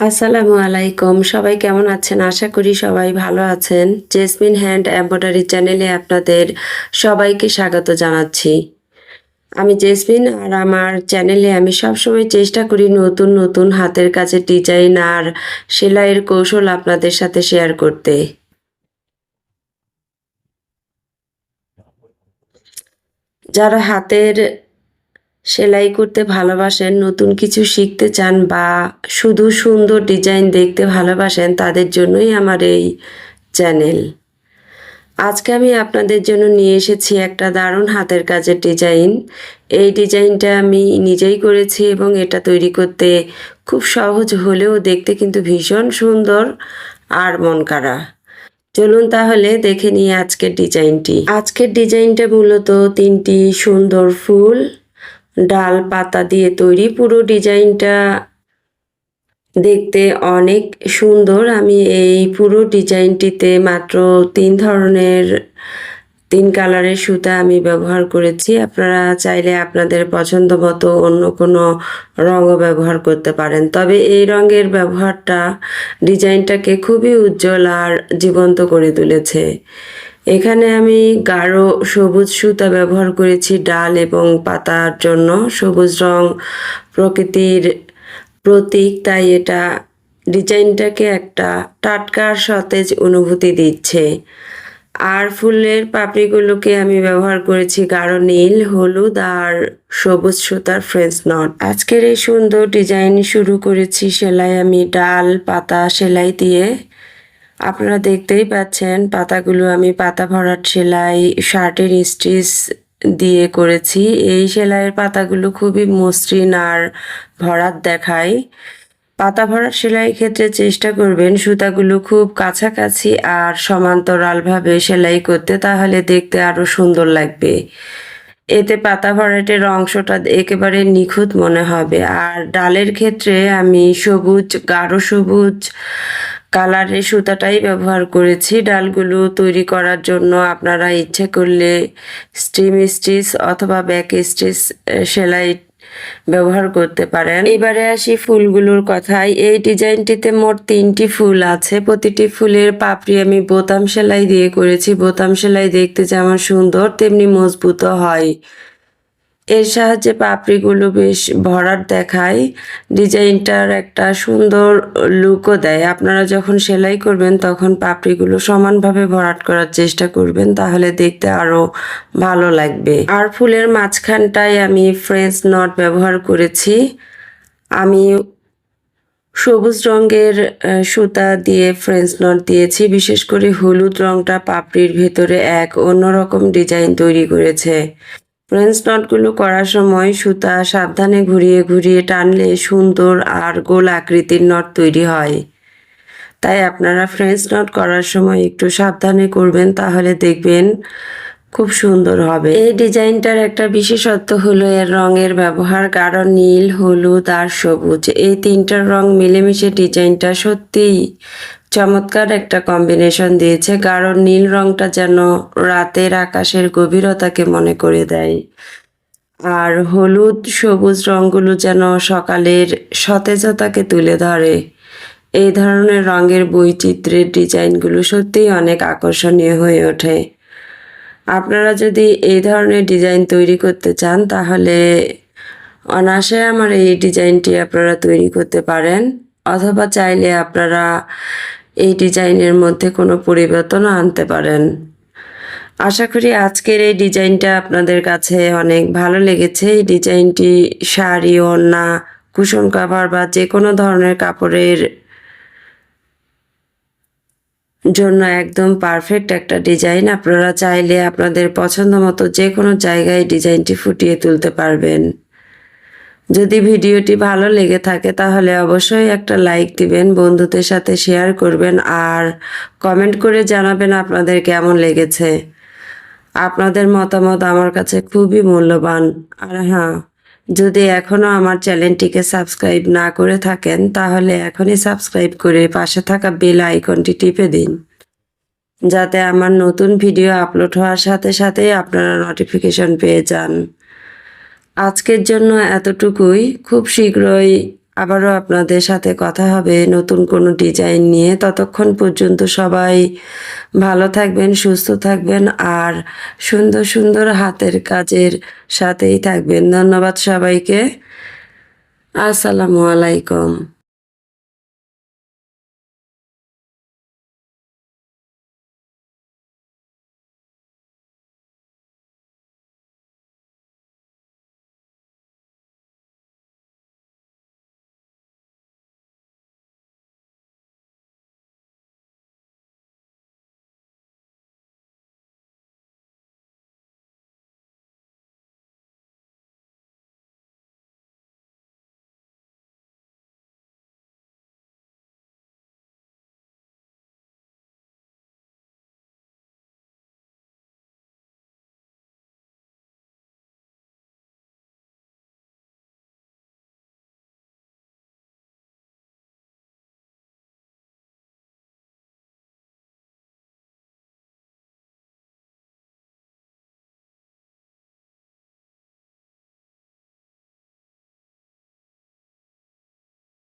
আসসালামু আলাইকুম। সবাই কেমন আছেন? আশা করি সবাই ভালো আছেন। জেসমিন হ্যান্ড এম্ব্রয়ডারি চ্যানেলে আপনাদের সবাইকে স্বাগত জানাচ্ছি। আমি জেসমিন আর আমার চ্যানেলে আমি সবসময় চেষ্টা করি নতুন নতুন হাতের কাছে ডিজাইন আর সেলাইয়ের কৌশল আপনাদের সাথে শেয়ার করতে। যারা হাতের সেলাই করতে ভালোবাসেন, নতুন কিছু শিখতে চান বা শুধু সুন্দর ডিজাইন দেখতে ভালোবাসেন, তাদের জন্যই আমার এই চ্যানেল। আজকে আমি আপনাদের জন্য নিয়ে এসেছি একটা দারুণ হাতের কাজের ডিজাইন। এই ডিজাইনটা আমি নিজেই করেছি এবং এটা তৈরি করতে খুব সহজ হলেও দেখতে কিন্তু ভীষণ সুন্দর আর মন কাড়া চলুন তাহলে দেখে নিই আজকের ডিজাইনটি। আজকের ডিজাইনটা মূলত তিনটি সুন্দর ফুল। ডাল পাতা দিয়ে তৈরি পুরো ডিজাইনটা দেখতে অনেক সুন্দর। আমি এই পুরো ডিজাইনটিতে মাত্র তিন ধরনের, তিন কালারের সুতা আমি ব্যবহার করেছি। আপনারা চাইলে আপনাদের পছন্দ মতো অন্য কোনো রঙও ব্যবহার করতে পারেন। তবে এই রঙের ব্যবহারটা, ডিজাইনটাকে খুবই উজ্জ্বল আর জীবন্ত করে তুলেছে। এখানে আমি গাঢ় সবুজ সুতা ব্যবহার করেছি, ডাল এবং পাতার জন্য। সবুজ রং প্রকৃতির প্রতীক, তাই এটা ডিজাইনটাকে একটা টাটকার সতেজ অনুভূতি দিচ্ছে। আর ফুলের পাপড়িগুলোকে আমি ব্যবহার করেছি গাঢ় নীল, হলুদ আর সবুজ সুতার ফ্রেঞ্চ নট। আজকের এই সুন্দর ডিজাইন শুরু করেছি সেলাই আমি ডাল, পাতা সেলাই দিয়ে। আপনারা দেখতেই পাচ্ছেন, পাতাগুলো আমি পাতা ভরাট সেলাই, শার্টের স্টিচ দিয়ে করেছি। এই সেলাইয়ের পাতাগুলো খুবই মসৃণ আর ভরাট দেখায়। পাতা ভরাট সেলাই ক্ষেত্রে চেষ্টা করবেন সুতাগুলো খুব কাছাকাছি আর সমান্তরালভাবে সেলাই করতে, তাহলে দেখতে আরও সুন্দর লাগবে। এতে পাতা ভরাটের অংশটা একেবারে নিখুঁত মনে হবে। আর ডালের ক্ষেত্রে আমি সবুজ, গাঢ় সবুজ কালারের সুতাটাই ব্যবহার করেছি। ডালগুলো তৈরি করার জন্য আপনারা ইচ্ছে করলে স্টিম স্টিচ অথবা ব্যাক স্টিচ সেলাই ব্যবহার করতে পারেন। এবারে আসি ফুলগুলোর কথায়। এই ডিজাইনটিতে মোট তিনটি ফুল আছে। প্রতিটি ফুলের পাপড়ি আমি বোতাম সেলাই দিয়ে করেছি। বোতাম সেলাই দেখতে যেমন সুন্দর, তেমনি মজবুতও হয়। এর সাহায্যে পাপড়িগুলো বেশ ভরাট দেখায়, ডিজাইনটার একটা সুন্দর লুকও দেয়। আপনারা যখন সেলাই করবেন, তখন পাপড়িগুলো সমানভাবে ভরাট করার চেষ্টা করবেন, তাহলে দেখতে আরও ভালো লাগবে। আর ফুলের মাঝখানটায় আমি ফ্রেঞ্চ নট ব্যবহার করেছি। আমি সবুজ রঙের সুতা দিয়ে ফ্রেঞ্চ নট দিয়েছি, বিশেষ করে হলুদ রঙটা পাপড়ির ভেতরে এক অন্যরকম ডিজাইন তৈরি করেছে। ফ্রেঞ্চ নটগুলো করার সময় সুতা সাবধানে ঘুরিয়ে ঘুরিয়ে টানলে সুন্দর আর গোল আকৃতির নট তৈরি হয়। তাই আপনারা ফ্রেঞ্চ নট করার সময় একটু সাবধানে করবেন, তাহলে দেখবেন খুব সুন্দর হবে। এই ডিজাইনটার একটা বিশেষত্ব হলো এর রঙের ব্যবহার গাঢ় নীল, হলুদ আর সবুজ। এই তিনটার রং মিলেমিশে ডিজাইনটা সত্যিই চমৎকার একটা কম্বিনেশন দিয়েছে। গাঢ় নীল রংটা যেন রাতের আকাশের গভীরতাকে মনে করে দেয়। আর হলুদ সবুজ রঙগুলো যেন সকালের সতেজতাকে তুলে ধরে। এই ধরনের রঙের বৈচিত্র্যের ডিজাইনগুলো সত্যিই অনেক আকর্ষণীয় হয়ে ওঠে। আপনারা যদি এই ধরনের ডিজাইন তৈরি করতে চান, তাহলে অনায়াসে আমার এই ডিজাইনটি আপনারা তৈরি করতে পারেন। অথবা চাইলে আপনারা এই ডিজাইনের মধ্যে কোনো পরিবর্তনও আনতে পারেন। আশা করি আজকের এই ডিজাইনটা আপনাদের কাছে অনেক ভালো লেগেছে। এই ডিজাইনটি শাড়ি, ওড়না, কুশন কাভার বা যে কোনো ধরনের কাপড়ের জন্য একদম পারফেক্ট একটা ডিজাইন। আপনারা চাইলে আপনাদের পছন্দ মতো যে কোনো জায়গায় ডিজাইনটি ফুটিয়ে তুলতে পারবেন। যদি ভিডিওটি ভালো লেগে থাকে তাহলে অবশ্যই একটা লাইক দিবেন, বন্ধুদের সাথে শেয়ার করবেন আর কমেন্ট করে জানাবেন আপনাদের কেমন লেগেছে। আপনাদের মতামত আমার কাছে খুবই মূল্যবান। আর হ্যাঁ যদি এখনও আমার চ্যানেলটিকে সাবস্ক্রাইব না করে থাকেন তাহলে এখনই সাবস্ক্রাইব করে পাশে থাকা বেল আইকনটি টিপে দিন। যাতে আমার নতুন ভিডিও আপলোড হওয়ার সাথে সাথেই আপনারা নোটিফিকেশন পেয়ে যান। আজকের জন্য এতটুকুই। খুব শীঘ্রই আবারও আপনাদের সাথে কথা হবে নতুন কোনো ডিজাইন নিয়ে। ততক্ষণ পর্যন্ত সবাই ভালো থাকবেন, সুস্থ থাকবেন আর সুন্দর সুন্দর হাতের কাজের সাথেই থাকবেন। ধন্যবাদ সবাইকে। আসসালামু আলাইকুম।